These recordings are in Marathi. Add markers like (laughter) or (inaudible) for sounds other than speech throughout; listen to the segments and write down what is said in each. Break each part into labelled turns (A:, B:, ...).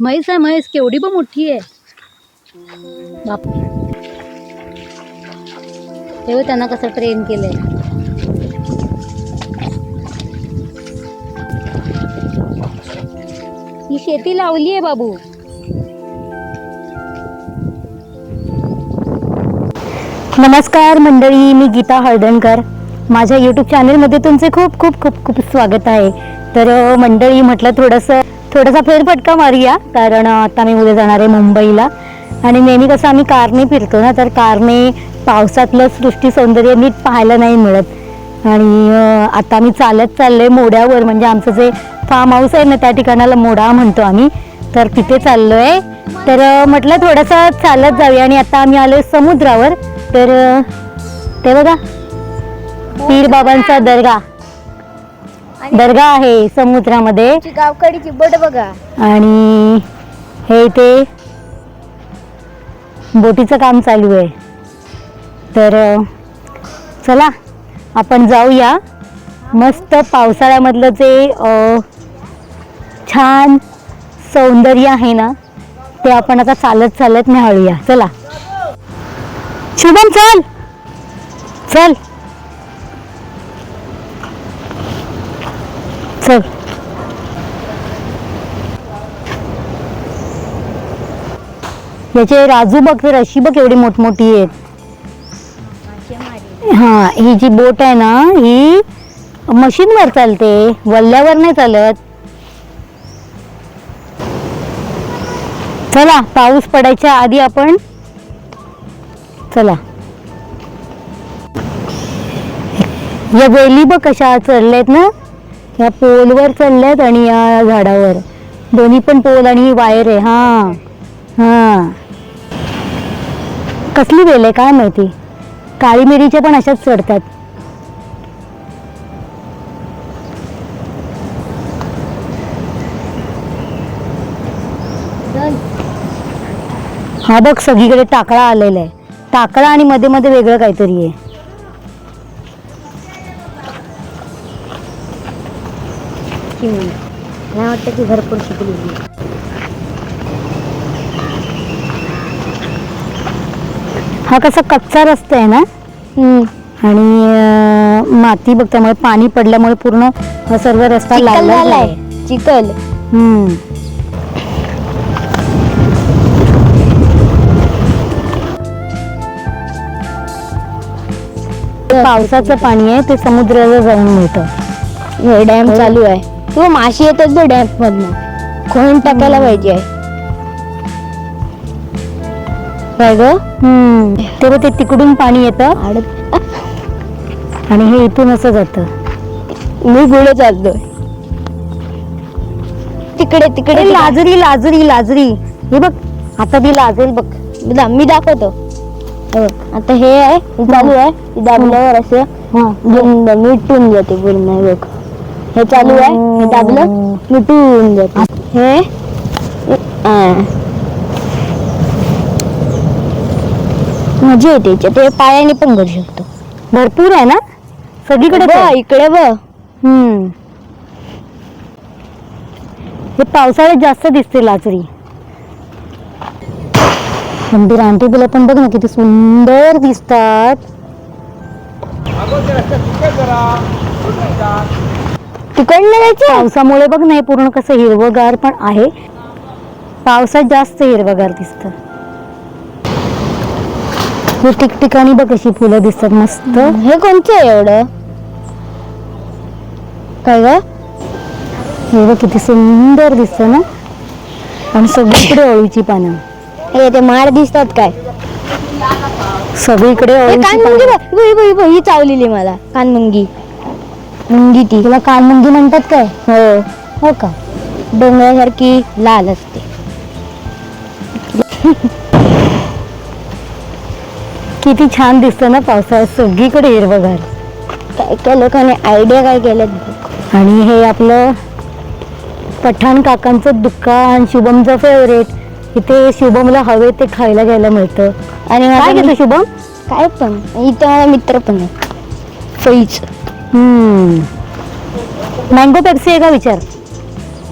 A: म्हैस आहे म्हैस. केवढी पण मोठी आहे. बाप. तेव्हा त्यांना कसं ट्रेन केलंय. ही शेती लावली आहे बाबू. नमस्कार मंडळी मी गीता हळदणकर. माझ्या यूट्यूब चॅनलमध्ये तुमचे खूप खूप खूप खूप स्वागत आहे. तर मंडळी म्हटलं थोडंसं थोडासा फेरफटका मारूया कारण आता मी उद्या जाणार आहे मुंबईला. आणि नेहमी कसं आम्ही कारने फिरतो ना तर कारने पावसातलं सृष्टी सौंदर्य नीट पाहायला नाही मिळत. आणि आता मी चालत चालले मोड्यावर म्हणजे आमचं जे फार्म हाऊस आहे ना त्या ठिकाणाला मोडा म्हणतो आम्ही. तर तिथे चाललो आहे तर म्हटलं थोडंसं चालत जाऊया. आणि आता आम्ही आलो समुद्रावर. तर ते बघा. पीर बाबांचा दर्गा. दर्गा आहे समुद्रामध्ये.
B: गावकडीची बट बघा.
A: आणि हे इथे बोटीचं काम चालू आहे. तर चला आपण जाऊया. मस्त पावसाळ्यामधलं जे छान सौंदर्य आहे ना ते आपण आता चालत चालत निहाळूया चला. शुभम चल. चल. चल याचे राजू बघ तर अशी बघ एवढी मोठमोठी आहेत. हा ही जी बोट आहे ना ही मशीनवर चालते वल्ल्यावर नाही चालत. चला पाऊस पडायच्या आधी आपण चला. या वेली बघ कशा चढल्यात ना. ह्या पोलवर चढल्यात आणि या झाडावर. दोन्ही पण पोल आणि वायर आहे. हा. हा. कसली वेल आहे काय माहिती? काळी मिरीच्या पण अशाच चढतात. हा बघ सगळीकडे टाकळा आलेला आहे. टाकळा आणि मध्ये मध्ये वेगळं काहीतरी आहे.
B: मला वाटतं की भरपूर शिकली
A: हा. कसा कच्चा रस्ता आहे ना? आणि माती बघ त्यामुळे पाणी पडल्यामुळे पूर्ण हा सर्व रस्ता
B: चिखल
A: लागला
B: झालाय चिखल.
A: हम्म. पावसाचं पाणी आहे ते समुद्राला जाऊन मिळतं.
B: डॅम चालू आहे. तू माशी येतात तो डॅम मधनं. खोन टाकायला पाहिजे. काय ग?
A: तेव्हा ते तिकडून पाणी येतं. आणि हे इथून असं जातं.
B: मी पुढे चाललोय. तिकडे तिकडे
A: लाजरी लाजरी लाजरी. हे बघ आता ती लाजेल बघ.
B: मी दाखवतो. आता हे आहे चालू आहे. दाबल्यावर असं
A: हा.
B: बंद मिटून जाते पूर्ण बघ. हे चालू आहे. हे दाबलं मिटून जाते. हे? हा. मजा येते याच्यात. ते पायाने पण करू शकतो.
A: भरपूर आहे ना? सगळीकडे
B: बघ, इकडे बघ.
A: हम्म. हे पावसाळ्यात जास्त दिसते लाचरी मंदिर आंटी तुला पण बघ ना किती सुंदर दिसतात.
B: तिकडनं जायचं
A: पावसामुळे बघ नाही पूर्ण कसं हिरवगार पण आहे. पावसात जास्त हिरवगार दिसत. हे ठिकठिकाणी बघ अशी फुलं दिसतात मस्त.
B: हे कोणतं आहे एवढं? काय ग?
A: हे बघ किती सुंदर दिसत ना. आणि सगळीकडे अळूची पानं.
B: हे ते माड दिसतात काय?
A: सगळीकडे अळूची
B: कानमुंगी
A: पानं.
B: बघ, बघ, बघ, ही चावलेली मला कानमुंगी मुंगी ती
A: तुला कानमुंगी म्हणतात काय?
B: हो.
A: हो का?
B: डोंगरासारखी लाल असते.
A: किती छान दिसतं ना पावसाळ्यात. सगळीकडे हिरवगार.
B: काय काय लोकांनी आयडिया काय केल्यात बघ.
A: आणि हे आपलं पठाण काकांचं दुकान शुभमचं फेवरेट इथे शुभमला हवे ते खायला घ्यायला मिळतं.
B: आणि
A: काय घेतो शुभम?
B: काय पण. इथं माझा मित्र पण आहे. फईच
A: हम्म. मँगो पेप्सी आहे का विचार?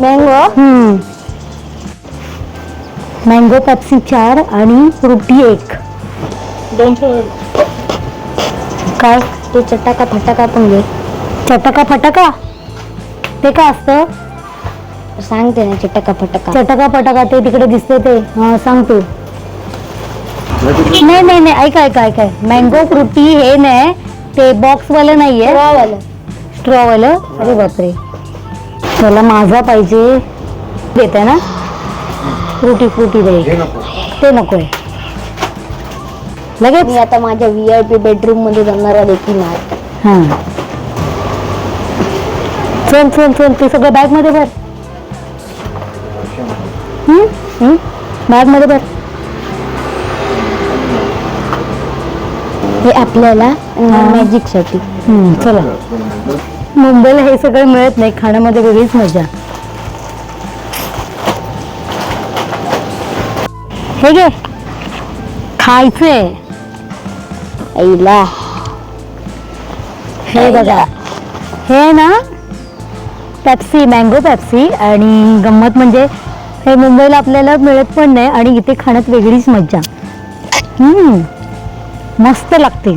B: मँगो
A: हम्म.
C: मँगो पेप्सी चार आणि फ्रुटी एक. काय?
B: ते चटाका फटाका पण घे.
C: चटका फटका? ते काय असतं?
B: सांगते ना चटाका फटाका.
C: चटका पटका ते तिकडे दिसते ते. हा सांग तू. नाही नाही नाही ऐका ऐका ऐका. मँगो फ्रुटी हे नाही. ते बॉक्स वालं नाहीये.
B: वालं
C: स्ट्रॉ वालं अरे बापरे. मला माझा पाहिजे. देत आहे ना फ्रुटी फ्रुटी दे ते नकोय. लगेच?
B: मी आता माझ्या व्ही आय पी बेडरूममध्ये जाणार देखील नाही?
C: हा. चल चल चल. ते सगळं बॅगमध्ये भर. बॅगमध्ये भर.
B: हे आपल्याला. मॅजिकसाठी.
C: हम्म, चला. मुंबईला हे सगळं मिळत नाही खाण्यामध्ये वेगळीच मजा. हे घे. खायचंय.
B: आईला.
C: हे बघा. हे ना पेप्सी मँगो पेप्सी आणि गंमत म्हणजे हे मुंबईला आपल्याला मिळत पण नाही आणि इथे खाण्यात वेगळीच मज्जा. हम्म. मस्त लागते.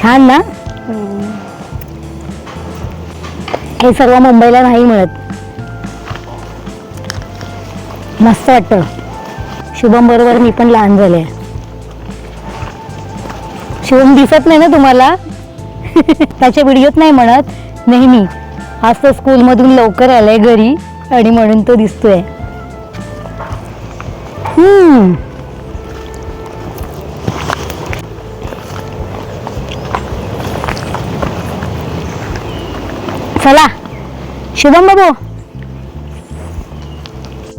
C: छान ना? हे सर्व मुंबईला नाही मिळत. मस्त वाटतं. शुभम बरोबर मी पण लहान झाले शिवम दिसत नाही ना तुम्हाला? त्याच्या व्हिडिओत नाही म्हणत. नेहमी. आज तो स्कूलमधून लवकर आलाय घरी आणि म्हणून तो दिसतोय. हम्म. चला. शुभम बाबू.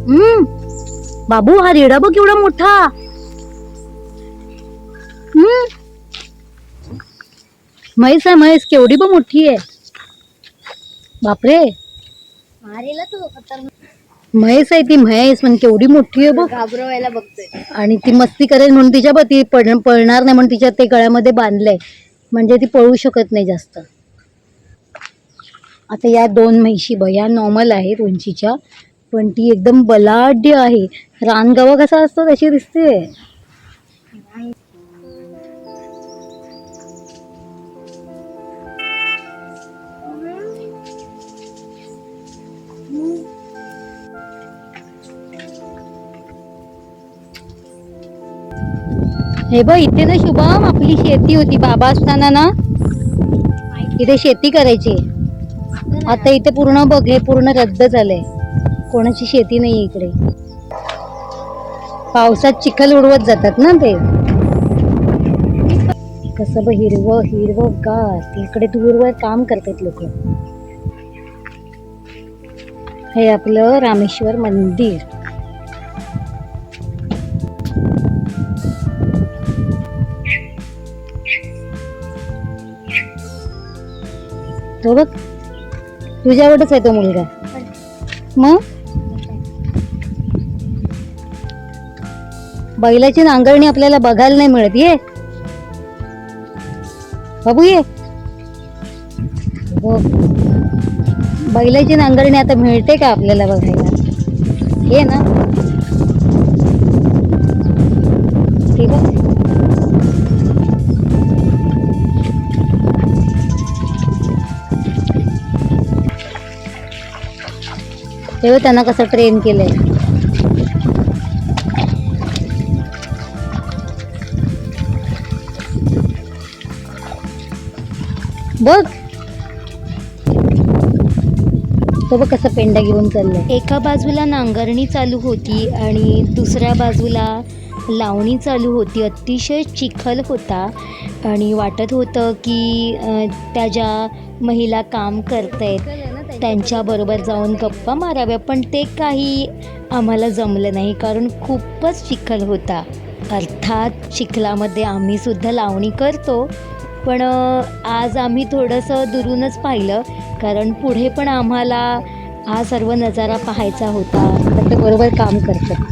C: हम्म. बाबू हा रेडा बघ एवढा मोठा. हम्म. म्हैस आहे म्हैस केवढी पण मोठी आहे. बापरे.
B: मारेला तो
C: म्हैस आहे ती म्हैस पण केवढी मोठी आहे बघ.
B: घाबरवायला बघतोय.
C: आणि ती मस्ती करेल म्हणून तिच्या बघ ती पड पळणार नाही म्हणून तिच्या ते गळ्यामध्ये बांधलंय. म्हणजे ती पळू शकत नाही जास्त. आता या दोन म्हैशी भया नॉर्मल आहेत उंचीच्या पण ती एकदम बलाढ्य आहे. रानगावा कसा असतो तशी दिसते हे बघ इथे ना शुभम आपली शेती होती. बाबा असताना ना इथे शेती करायची. आता इथे पूर्ण बघ हे पूर्ण रद्द झालंय. कोणाची शेती नाही इकडे. पावसात चिखल उडवत जातात ना ते. कसं ब हिरवं हिरवं गार. इकडे दूरवर काम करतात लोक. हे आपलं रामेश्वर मंदिर. तो बघ. तुझ्यावरच आहे तो मुलगा. मग? बैलाची नांगरणी आपल्याला बघायला नाही मिळत ये. बाबू ये. बैलाची नांगरणी आता मिळते का आपल्याला बघायला? ये ना. तेव्हा त्यांना कसं ट्रेन केलंय. बघ. तो बघ कसं पेंडा घेऊन चाललंय. एका बाजूला नांगरणी चालू होती आणि दुसऱ्या बाजूला लावणी चालू होती. अतिशय चिखल होता आणि वाटत होतं की त्या ज्या महिला काम करत आहेत त्यांच्याबरोबर जाऊन गप्पा माराव्या पण ते काही आम्हाला जमलं नाही कारण खूपच चिखल होता. अर्थात चिखलामध्ये आम्ही सुद्धा लावणी करतो पण आज आम्ही थोडंसं दुरूनच पाहिलं कारण पुढे पण आम्हाला हा सर्व नजारा पाहायचा होता. तर ते बरोबर काम करतं.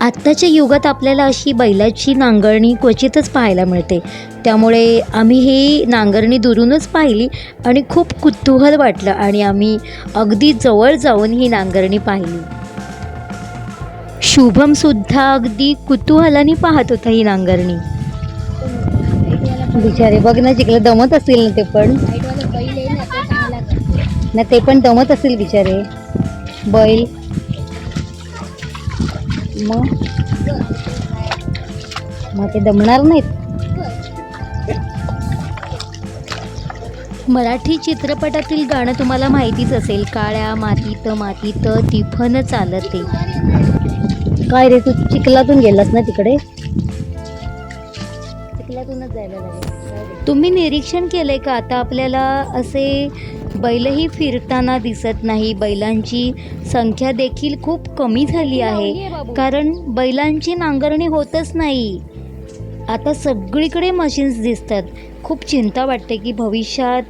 C: आत्ताच्या युगात आपल्याला अशी बैलाची नांगरणी क्वचितच पाहायला मिळते. त्यामुळे आम्ही ही नांगरणी दुरूनच पाहिली आणि खूप कुतूहल वाटलं आणि आम्ही अगदी जवळ जाऊन ही नांगरणी पाहिली. शुभमसुद्धा अगदी कुतूहलाने पाहत होता ही नांगरणी. बिचारे बघ ना जिकडे दमत असेल ना ते पण. ना ते पण दमत असेल बिचारे. बैल. मग? मग ते दमणार नाहीत? मराठी चित्रपटातील गाणं तुम्हाला माहितीच असेल काळ्या मातीत मातीत तिफन चालते. काय रे तू चिखलातून गेलास ना तिकडे? चिखलातूनच जायला लागेल. तुम्ही निरीक्षण केलंय का? आता आपल्याला असे बैलही फिरताना दिसत नाही. बैलांची संख्या देखील खूप कमी झाली आहे. कारण बैलांची नांगरणी होतच नाही. आता सगळीकडे मशीन्स दिसतात. खूप चिंता वाटते की भविष्यात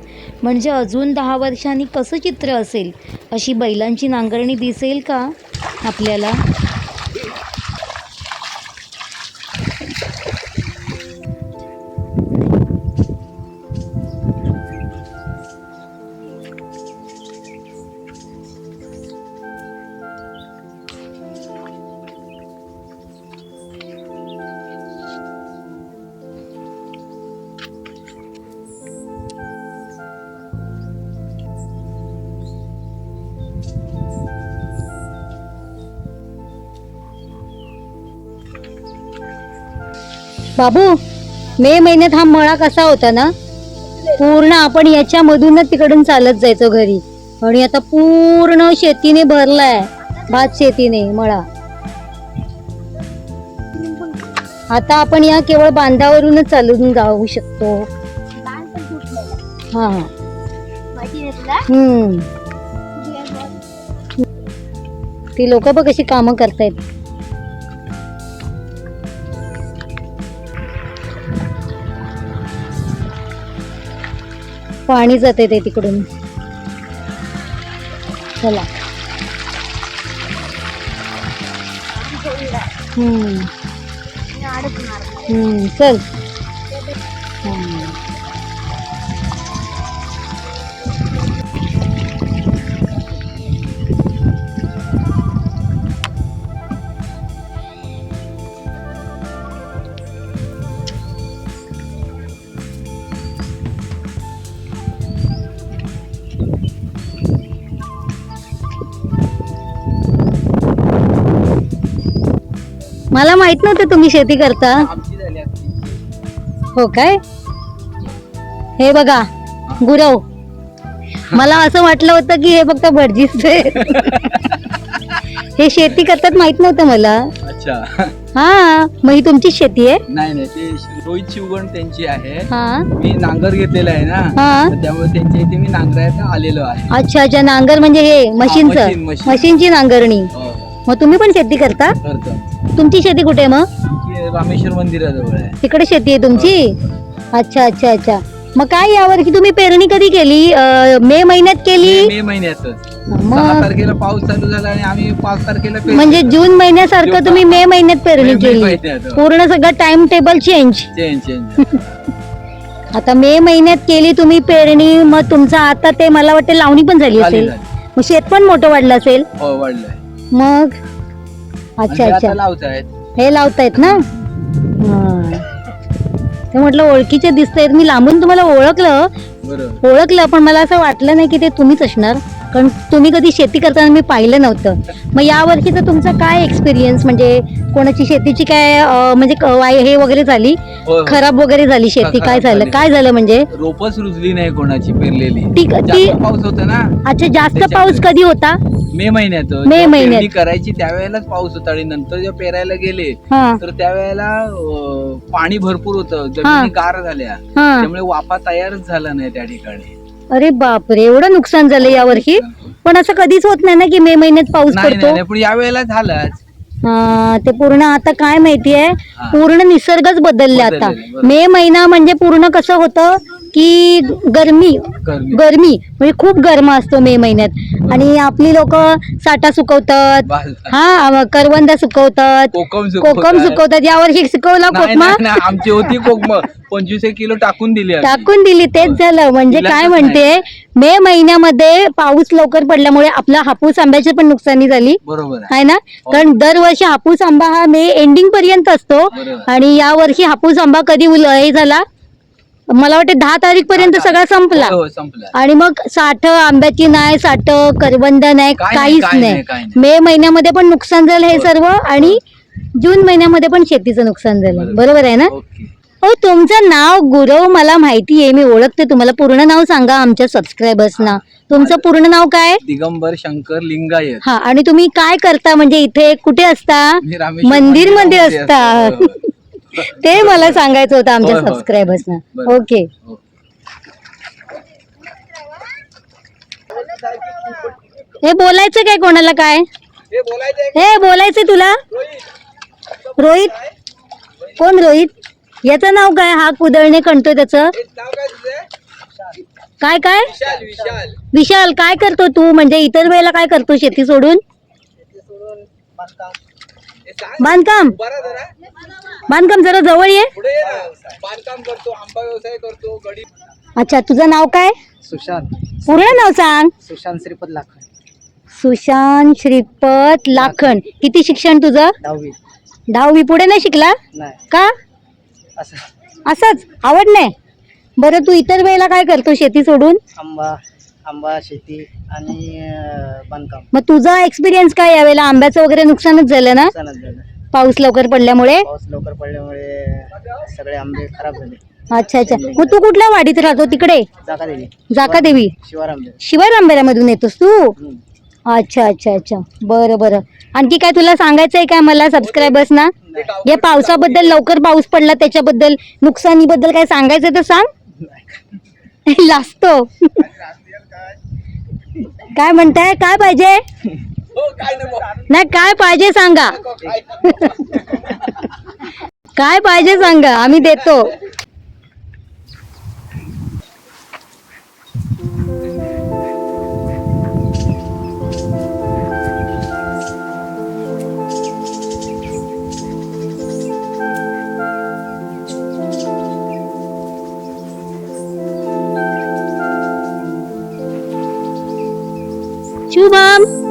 C: म्हणजे अजून दहा वर्षांनी कसं चित्र असेल? अशी बैलांची नांगरणी दिसेल का आपल्याला? बाबू मे महिन्यात हा मळा कसा होता ना? पूर्ण आपण याच्यामधूनच तिकडून चालत जायचो घरी. आणि आता पूर्ण शेतीने भरलाय भात शेतीने मळा. आता आपण या केवळ बांधावरूनच चालून जाऊ शकतो. हा. हम्म. ती लोक बघ कशी कामं करतायत. पाणी जाते ते तिकडून. चला. हम्म. हम्म चल. मला माहीत नव्हतं तुम्ही शेती करता. हो काय? हे बघा गुरव. मला असं वाटलं होतं की हे फक्त भटजीच हे शेती करतात माहीत नव्हतं मला.
D: अच्छा.
C: हा मग ही तुमचीच शेती आहे?
D: नाही नाही ते रोहित शिवगण त्यांची आहे.
C: हा.
D: मी नांगर घेतलेला आहे ना.
C: हा.
D: तर त्यामुळे त्यांच्या इथे मी नांगरायला आलेलो आहे.
C: अच्छा अच्छा नांगर म्हणजे हे मशीनचं.
D: Machine, machine.
C: मशीनची नांगरणी.
D: हो,
C: मग तुम्ही पण शेती करता?
D: करतो.
C: तुमची शेती कुठे आहे मग?
D: आमची रामेश्वर मंदिराजवळ आहे
C: तिकडे शेती आहे तुमची? अच्छा अच्छा अच्छा. मग काय यावर्षी तुम्ही पेरणी कधी केली? अं, मे महिन्यात केली?
D: मे- मे महिन्यातच सहा
C: मग
D: तारखेला पाऊस चालू झाला आणि आम्ही पाच तारखेला पेरणी
C: म्हणजे जून महिन्यासारखं तुम्ही मे महिन्यात पेरणी
D: मे- मे
C: केली.
D: महिन्यात, हो.
C: पूर्ण सगळं time table change
D: change change
C: आता मे महिन्यात केली तुम्ही पेरणी मग तुमचं आता ते मला वाटतं लावणी पण झाली
D: झाली,
C: असेल.
D: झाली.
C: मग शेत पण मोठं वाढलं असेल?
D: हो वाढलंय
C: मग? अच्छा अच्छा. हे लावतायत ना. ते म्हटलं ओळखीचे दिसतायत. मी लांबून तुम्हाला ओळखलं. ओळखलं पण मला असं वाटलं नाही की ते तुम्हीच असणार. कारण तुम्ही कधी शेती करताना मी पाहिलं नव्हतं. मग या वर्षीचा तुमचा काय एक्सपिरियन्स म्हणजे कोणाची शेतीची काय म्हणजे हे वगैरे झाली. खराब वगैरे झाली शेती? काय झालं. काय झालं म्हणजे?
D: रोपच रुजली नाही कोणाची पेरलेली. पाऊस होता ना.
C: अच्छा जास्त. पाऊस कधी होता?
D: मे महिन्यात.
C: मे महिन्यात.
D: करायची त्यावेळेलाच पाऊस होता आणि नंतर जेव्हा पेरायला गेले तर त्यावेळेला पाणी भरपूर होतं. जमिनी गार झाल्या. त्यामुळे वाफा तयारच झाला नाही त्या ठिकाणी.
C: अरे बापरे एवढं नुकसान झालं या वर्षी पण असं कधीच होत नाही ना की मे महिन्यात पाऊस
D: नाही नाही
C: पडतो?
D: नाही, पण यावेळेला झालंच.
C: हा, ते पूर्ण आता काय माहितीये. पूर्ण निसर्गच बदलले आता.
D: बरोबर.
C: मे महिना म्हणजे पूर्ण कसं होतं? की गरमी
D: गरमी.
C: गरमी म्हणजे खूप गरम असतो मे महिन्यात. आणि आपली लोक साठा सुकवतात हा करवंद सुकवतात
D: कोकम
C: कोकम सुकवतात यावर्षी सुकवला
D: नाही,
C: कोकमा?
D: नाही, नाही, आमची होती कोकम. पंचवीस एक किलो टाकून दिली आम्ही.
C: टाकून दिली तेच झालं. म्हणजे काय. म्हणते मे महिन्यामध्ये पाऊस लवकर पडल्यामुळे आपला हापूस आंब्याची पण नुकसानी झाली.
D: बरोबर आहे.
C: आहे ना? कारण दरवर्षी हापूस आंबा हा मे एंडिंग पर्यंत असतो.
D: बरोबर.
C: आणि या वर्षी हापूस आंबा कधी उल- हे झाला? मला वाटते दहा तारीख पर्यंत सगळा संपला.
D: हो, हो, संपला.
C: आणि मग साठ आंब्याची नाही साठ करवंद नाही
D: काय नाही,
C: काहीच
D: काय
C: नाही
D: नाही, काय नाही.
C: मे महिन्यामध्ये पण नुकसान झालं हे
D: हो.
C: सर्व आणि जून महिन्यामध्ये पण शेतीचं नुकसान झालं.
D: बरोबर.
C: बरोबर आहे ना?
D: ओके.
C: हो तुमचं नाव गुरव मला माहिती आहे मी ओळखते तुम्हाला. पूर्ण नाव सांगा आमच्या सबस्क्रायबर्सना तुमचं पूर्ण नाव काय?
D: दिगंबर शंकर लिंगायत.
C: हा आणि तुम्ही काय करता? म्हणजे इथे कुठे असता?
D: मी रामेश्वर
C: मंदिरमध्ये
D: मंदिरामध्ये
C: असता.
D: असतो.
C: ते मला सांगायचं होतं आमच्या
D: होय, होय.
C: सबस्क्रायबर्सना. ओके.
D: हो.
C: हे बोलायचं काय कोणाला काय?
D: हे बोलायचंय
C: हे बोलायचं तुला? रोहित. कोण रोहित? याचं नाव काय? हा कुदळणे कंटो त्याचं.
D: नाव काय
C: काय काय?
D: विशाल विशाल.
C: विशाल काय करतो तू? म्हणजे इतर वेळेला काय करतो शेती सोडून? बांधकाम.
D: बरा जरा
C: बांधकाम जरा जवळ ये.
D: पुढे ये ना. बांधकाम करतो आंबा व्यवसाय करतो गडी
C: अच्छा तुझं नाव काय?
D: सुशांत.
C: पूर्ण नाव सांग.
D: सुशांत श्रीपद लाख
C: सुशांत श्रीपत लाखन. किती शिक्षण तुझं?
D: दहावी.
C: दहावी पुढे नाही शिकला?
D: नाही.
C: का?
D: असं.
C: असंच? आवड नाही? बरं तू इतर वेळेला काय करतो शेती सोडून?
D: आंबा. आंबा शेती आणि अं, बांधकाम.
C: मग तुझा एक्सपिरियन्स काय यावेळेला? आंब्याचं वगैरे नुकसानच झालं ना?
D: नुकसानच झालं.
C: पाऊस लवकर पडल्यामुळे?
D: पाऊस लवकर पडल्यामुळे सगळे आंबे खराब झाले.
C: अच्छा अच्छा. मग तू कुठल्या वाडीत राहतो तिकडे?
D: जाका दिली
C: जाका देवी.
D: शिवार आंबे
C: शिवाय येतोस तू? अच्छा अच्छा अच्छा. बरं बरं. आणखी काय तुला सांगायचं आहे काय मला सबस्क्रायबर्स ना? या पावसाबद्दल लवकर पाऊस पडला त्याच्याबद्दल नुकसानीबद्दल काय सांगायचं तर सांग. (laughs) लाजतो. (laughs) काय म्हणताय? काय पाहिजे? नाही काय पाहिजे सांगा. काय पाहिजे सांगा आम्ही देतो. शुभम